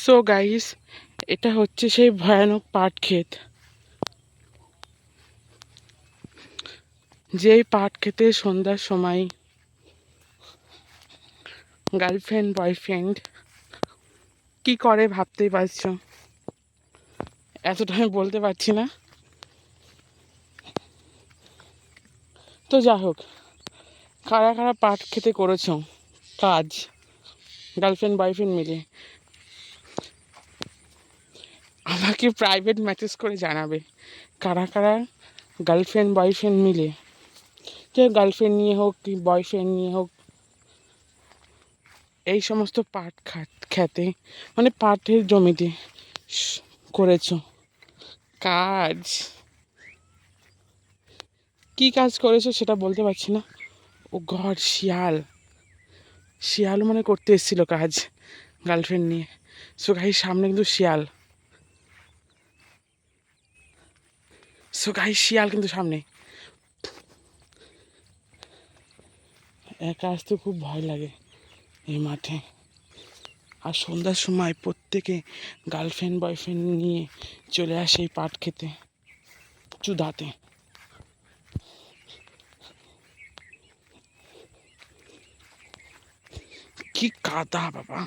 So guys এটা হচ্ছে সেই ভয়ানক পাট ক্ষেত যেই পাট খেতে সন্ধ্যার সময় গার্লফ্রেন্ড বয়ফ্রেন্ড কি করে ভাবতেই পারছ? এতটা আমি বলতে পারছি না। তো যা হোক, কারা কারা পাট খেতে করেছ? কাজ গার্লফ্রেন্ড বয়ফ্রেন্ড মিলে। আমাকে প্রাইভেট মেসেজ করে জানাবে। কারা কারা গার্লফ্রেন্ড বয়ফ্রেন্ড মিলে। যে গার্লফ্রেন্ড নিয়ে হোক কি বয়ফ্রেন্ড নিয়ে হোক, এই সমস্ত পাট খাত খেতে মানে পাটের জমিতে করেছ। কাজ। কি কাজ করেছ সেটা বলতে পারছি না। ও ঘর, শিয়াল। শিয়াল মানে করতে এসেছিল কাজ গার্লফ্রেন্ড নিয়ে। সো গাই সামনে কিন্তু শিয়াল। সো গাই শিয়াল কিন্তু সামনে। একা আসতে খুব ভয় লাগে এই মাঠে। আর সন্ধ্যার সময় প্রত্যেকে গার্লফ্রেন্ড বয়ফ্রেন্ড নিয়ে চলে আসে এই পাট খেতে, চুদাতে। কি কাদা বাবা।